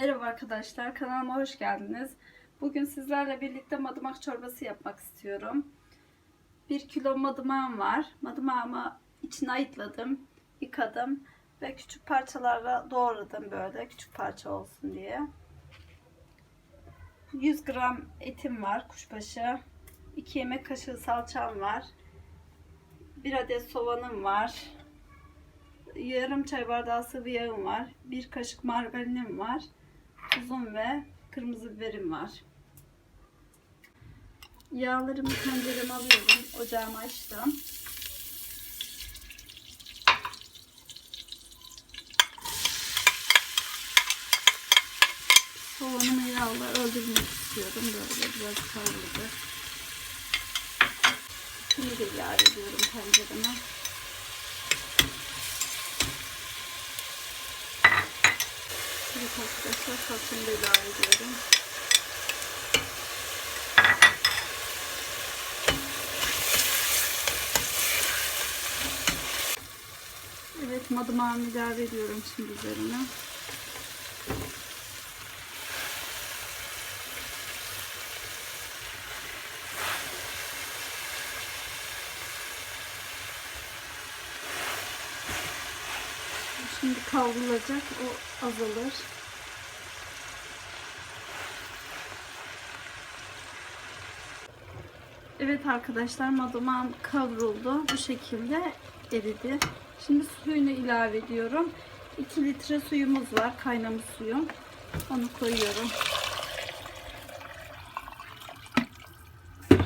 Merhaba arkadaşlar, kanalıma hoş geldiniz. Bugün sizlerle birlikte madımak çorbası yapmak istiyorum. 1 kilo madımağım var. Madımağımı içine ayıtladım, yıkadım ve küçük parçalarla doğradım böyle küçük parça olsun diye. 100 gram etim var kuşbaşı. 2 yemek kaşığı salçam var. 1 adet soğanım var yarım çay bardağı sıvı yağım var. Bir kaşık margarinim var. Tuzum ve kırmızı biberim var. Yağlarımı tencereme alıyorum. Ocağımı açtım. Soğanımı yağla öldürmek istiyorum. Böyle biraz kavrulacak. Şimdi de ilave ediyorum tencereme. Evet arkadaşlar salçamı da ilave ediyorum. Evet madımağımı ilave ediyorum şimdi üzerine. Şimdi kavrulacak o azalır. Evet arkadaşlar madamam kavruldu. Bu şekilde eridi. Şimdi suyunu ilave ediyorum. 2 litre suyumuz var. Kaynamış suyum. Onu koyuyorum.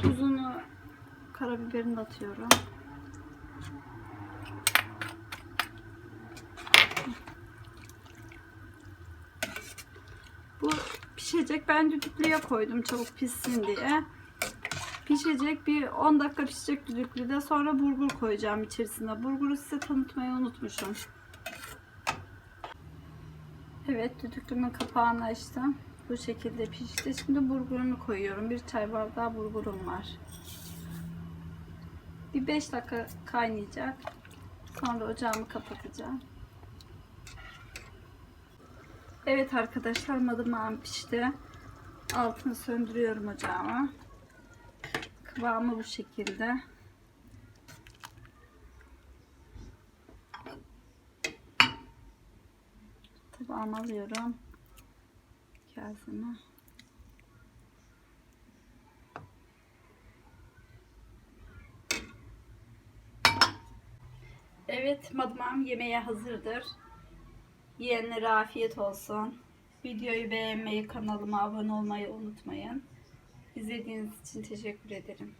Tuzunu karabiberini atıyorum. Bu pişecek. Ben düdüklüye koydum çabuk pişsin diye. Pişecek. Bir 10 dakika pişecek düdüklüde. Sonra burgur koyacağım içerisine. Burguru size tanıtmayı unutmuşum. Evet düdüklümün kapağını açtım. Bu şekilde pişti. Şimdi burgurunu koyuyorum. Bir çay bardağı burgurum var. Bir 5 dakika kaynayacak. Sonra ocağımı kapatacağım. Evet arkadaşlar madımağım pişti. Altını söndürüyorum ocağıma. Kıvamı bu şekilde. Tabağıma alıyorum. Kaseme. Evet madımağım yemeğe hazırdır. Yiyenlere afiyet olsun. Videoyu beğenmeyi, kanalıma abone olmayı unutmayın. İzlediğiniz için teşekkür ederim.